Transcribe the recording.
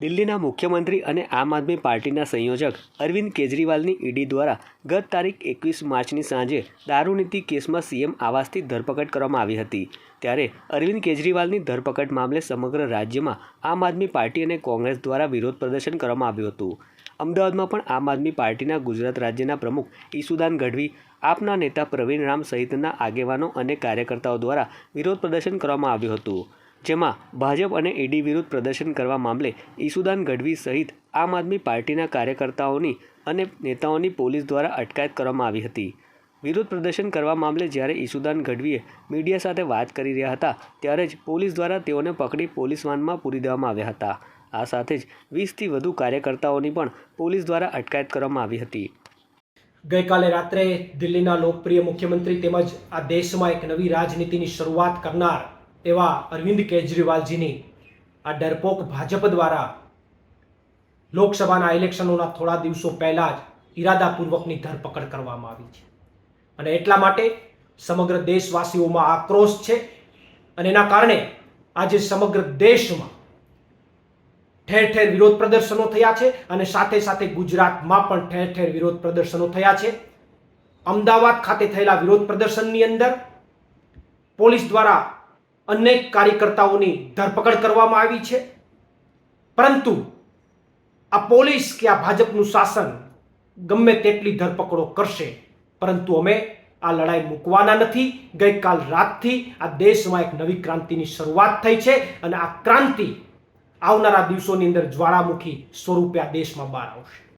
દિલ્હીના મુખ્યમંત્રી અને આમ આદમી પાર્ટીના સંયોજક અરવિંદ કેજરીવાલની ઈડી દ્વારા ગત તારીખ એકવીસ માર્ચની સાંજે દારૂનીતિ કેસમાં સીએમ આવાસથી ધરપકડ કરવામાં આવી હતી. ત્યારે અરવિંદ કેજરીવાલની ધરપકડ મામલે સમગ્ર રાજ્યમાં આમ આદમી પાર્ટી અને કોંગ્રેસ દ્વારા વિરોધ પ્રદર્શન કરવામાં આવ્યું હતું. અમદાવાદમાં પણ આમ આદમી પાર્ટીના ગુજરાત રાજ્યના પ્રમુખ ઈસુદાન ગઢવી, આપના નેતા પ્રવીણ રામ સહિતના આગેવાનો અને કાર્યકર્તાઓ દ્વારા વિરોધ પ્રદર્શન કરવામાં આવ્યું હતું. જેમાં ભાજપ અને ઈડી વિરુદ્ધ પ્રદર્શન કરવા મામલે ઈસુદાન ગઢવી સહિત આમ આદમી પાર્ટીના કાર્યકર્તાઓની અને નેતાઓની પોલીસ દ્વારા અટકાયત કરવામાં આવી હતી. વિરોધ પ્રદર્શન કરવા મામલે જ્યારે ઈસુદાન ગઢવીએ મીડિયા સાથે વાત કરી રહ્યા હતા, ત્યારે જ પોલીસ દ્વારા તેઓને પકડી પોલીસ વાનમાં પૂરી દેવામાં આવ્યા હતા. આ સાથે જ વીસથી વધુ કાર્યકર્તાઓની પણ પોલીસ દ્વારા અટકાયત કરવામાં આવી હતી. ગઈકાલે રાત્રે દિલ્હીના લોકપ્રિય મુખ્યમંત્રી તેમજ આ દેશમાં એક નવી રાજનીતિની શરૂઆત કરનાર એવા અરવિંદ કેજરીવાલજીની આ ડરપોક ભાજપ દ્વારા લોકસભાના ઇલેક્શનોના થોડા દિવસો પહેલાં જ ઈરાદાપૂર્વકની ધરપકડ કરવામાં આવી છે. અને એટલા માટે સમગ્ર દેશવાસીઓમાં આક્રોશ છે અને એના કારણે આજે સમગ્ર દેશમાં ઠેર ઠેર વિરોધ પ્રદર્શનો થયા છે અને સાથે સાથે ગુજરાતમાં પણ ઠેર ઠેર વિરોધ પ્રદર્શનો થયા છે. અમદાવાદ ખાતે થયેલા વિરોધ પ્રદર્શનની અંદર પોલીસ દ્વારા અનેક કાર્યકર્તાઓની ધરપકડ કરવામાં આવી છે. પરંતુ આ પોલીસ કે આ ભાજપનું શાસન ગમે તેટલી ધરપકડો કરશે, પરંતુ અમે આ લડાઈ મૂકવાના નથી. ગઈકાલ રાતથી આ દેશમાં એક નવી ક્રાંતિની શરૂઆત થઈ છે અને આ ક્રાંતિ આવનારા દિવસોની અંદર જ્વાળામુખી સ્વરૂપે આ દેશમાં બહાર આવશે.